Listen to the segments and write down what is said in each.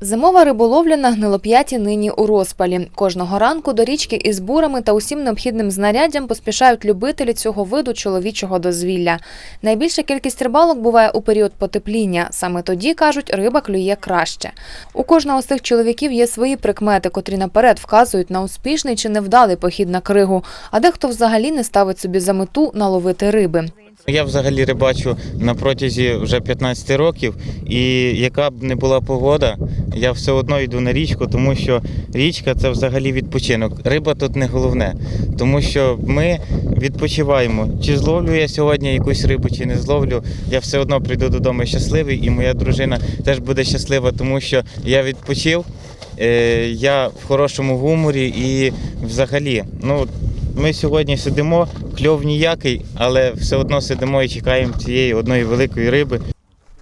Зимова риболовля на гнилоп'яті нині у розпалі. Кожного ранку до річки із бурами та усім необхідним знаряддям поспішають любителі цього виду чоловічого дозвілля. Найбільша кількість рибалок буває у період потепління. Саме тоді, кажуть, риба клює краще. У кожного з цих чоловіків є свої прикмети, котрі наперед вказують на успішний чи невдалий похід на кригу, а дехто взагалі не ставить собі за мету наловити риби. Я взагалі рибачу на протязі вже 15 років, і яка б не була погода, я все одно йду на річку, тому що річка це взагалі відпочинок. Риба тут не головне, тому що ми відпочиваємо. Чи зловлю я сьогодні якусь рибу, чи не зловлю, я все одно прийду додому щасливий, і моя дружина теж буде щаслива, тому що я відпочив. е, Я в хорошому гуморі і взагалі, ну ми сьогодні сидимо, кльов ніякий, але все одно сидимо і чекаємо цієї одної великої риби.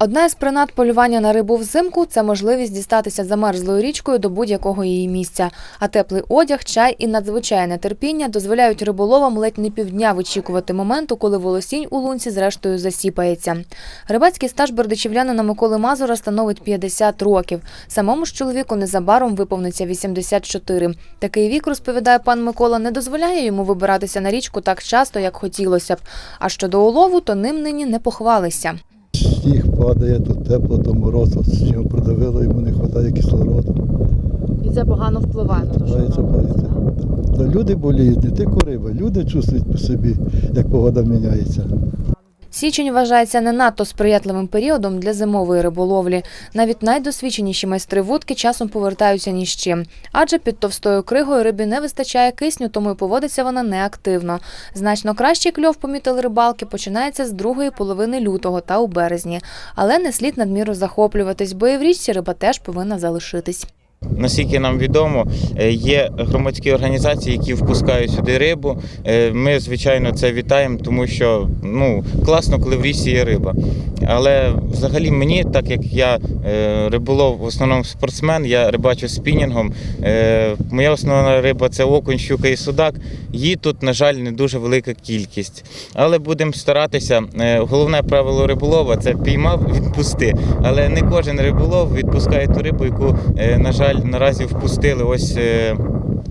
Одна із принад полювання на рибу взимку це можливість дістатися замерзлою річкою до будь-якого її місця. А теплий одяг, чай і надзвичайне терпіння дозволяють риболовам ледь не півдня вичікувати моменту, коли волосінь у лунці зрештою засіпається. Рибацький стаж бердичівлянина Миколи Мазура становить 50 років. Самому ж чоловіку незабаром виповниться 84. Такий вік, розповідає пан Микола, не дозволяє йому вибиратися на річку так часто, як хотілося б. А щодо улову, то ним нині не похвалися. Сніг падає, то тепло, то мороз, от з чим придавило, йому не вистачає кислороду. І це погано впливає на те, Впливається, впливається. Та люди боліють, не тільки риба, люди чувствують по собі, як погода міняється. Січень вважається не надто сприятливим періодом для зимової риболовлі. Навіть найдосвідченіші майстри вудки часом повертаються ні з чим. Адже під товстою кригою рибі не вистачає кисню, тому й поводиться вона неактивно. Значно кращий кльов, помітили рибалки, починається з другої половини лютого та у березні. Але не слід надміру захоплюватись, бо і в річці риба теж повинна залишитись. Наскільки нам відомо, е, є громадські організації, які впускають сюди рибу. Е, Ми, звичайно, це вітаємо, тому що ну, класно, коли в річці є риба. Але взагалі мені, так як я е, риболов в основному спортсмен, я рибачу спінінгом. Моя основна риба це окунь, щука і судак. Її тут, на жаль, не дуже велика кількість. Але будемо старатися. Головне правило риболова це піймав, відпусти. Але не кожен риболов відпускає ту рибу, яку, на жаль, наразі впустили. Ось е,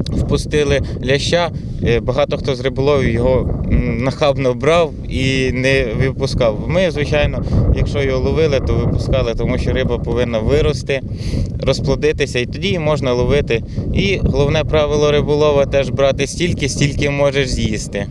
впустили ляща. Е, Багато хто з риболовів його нахабно брав і не випускав. Ми, звичайно, якщо його ловили, то випускали, тому що риба повинна вирости, розплодитися, і тоді її можна ловити. І головне правило риболова теж брати стільки, стільки можеш з'їсти.